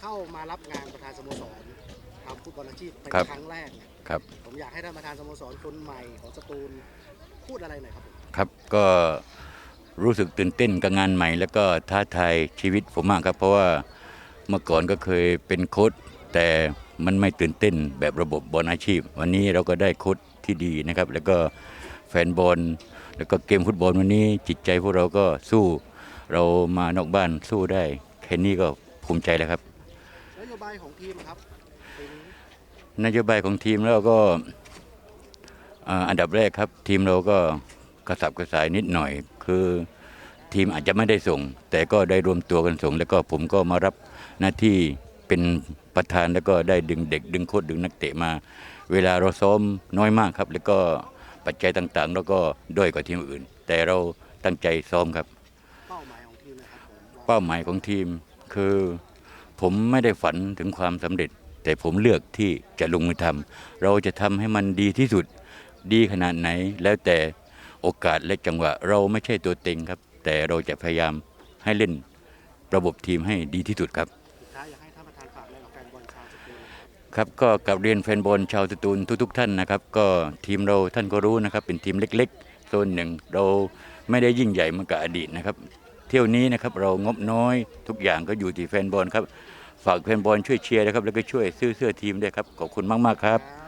เข้ามารับงานประธานสโมสรทำฟุตบอลอาชีพเป็นครับ ครั้งแรกเนี่ยครับ ผมอยากให้ท่านประธานสโมสรคนใหม่ของสตูลพูดอะไรหน่อยครับผมครับก็รู้สึกตื่นเต้นกับงานใหม่ แล้วก็ท้าทายชีวิตผมมากครับ เพราะว่าเมื่อก่อนก็เคยเป็นโค้ชแต่มันไม่ตื่นเต้นแบบระบบบอลอาชีพ วันนี้เราก็ได้โค้ชที่ดีนะครับ แล้วก็แฟนบอล แล้วก็เกมฟุตบอลวันนี้จิตใจพวกเราก็สู้ เรามานอกบ้านสู้ได้แค่นี้ก็ภูมิใจแล้วครับนโย บายของทีมครับปีนี้นโยบายของทีมแล้วก็อ่าอันดับแรกครับ ทีมเราก็กระสับกระส่ายนิดหน่อย คือทีมอาจจะไม่ได้ส่ง แต่ก็ได้รวมตัวกันส่ง แล้วก็ผมก็มารับหน้าที่เป็นประธานแล้วก็ได้ดึงเด็ก ดึงโค้ชดึงนักเตะมา เวลาเราซ้อมน้อยมากครับ แล้วก็ปัจจัยต่างๆ แล้วก็ด้อยกว่าทีมอื่น แต่เราตั้งใจซ้อมครับ เป้าหมายของทีมนะครับผมว่าเป้าหมายของทีมคือ ผมไม่ได้ฝันถึงความสำเร็จ แต่ผมเลือกที่จะลงมือทำเราจะทำให้มันดีที่สุด ดีขนาดไหน แล้วแต่โอกาสและจังหวะ เราไม่ใช่ตัวเต็งครับ แต่เราจะพยายามให้เล่นระบบทีมให้ดีที่สุดครับครับก็กับเรียนแฟนบอลชาวสตูลทุก ๆ ท่านนะครับ ก็ทีมเราท่านก็รู้นะครับ เป็นทีมเล็ก ๆ โซนหนึ่งเราไม่ได้ยิ่งใหญ่เหมือนกับอดีตนะครับ เที่ยวนี้นะครับเรางบน้อยทุกอย่างก็อยู่ที่แฟนบอลครับ ฝากแฟนบอลช่วยเชียร์นะครับแล้วก็ช่วยซื้อเสื้อทีมด้วยครับขอบคุณมากๆครับครับ